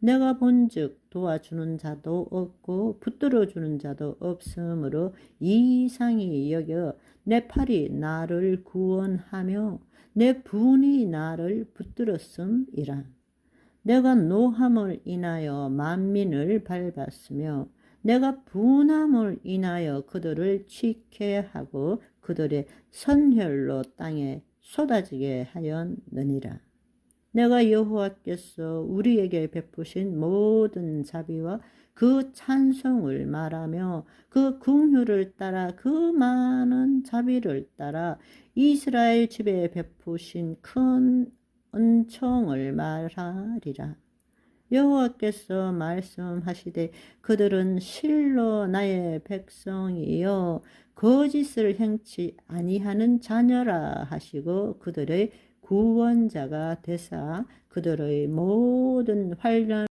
내가 본즉 도와주는 자도 없고 붙들어 주는 자도 없으므로 이상히 여겨 내 팔이 나를 구원하며 내 분이 나를 붙들었음이라. 내가 노함을 인하여 만민을 밟았으며 내가 분함을 인하여 그들을 취케 하고 그들의 선혈로 땅에 쏟아지게 하였느니라. 내가 여호와께서 우리에게 베푸신 모든 자비와 그 찬송을 말하며 그 긍휼을 따라 그 많은 자비를 따라 이스라엘 집에 베푸신 큰 은총을 말하리라. 여호와께서 말씀하시되 그들은 실로 나의 백성이요 거짓을 행치 아니하는 자녀라 하시고 그들의 구원자가 되사 그들의 모든 환련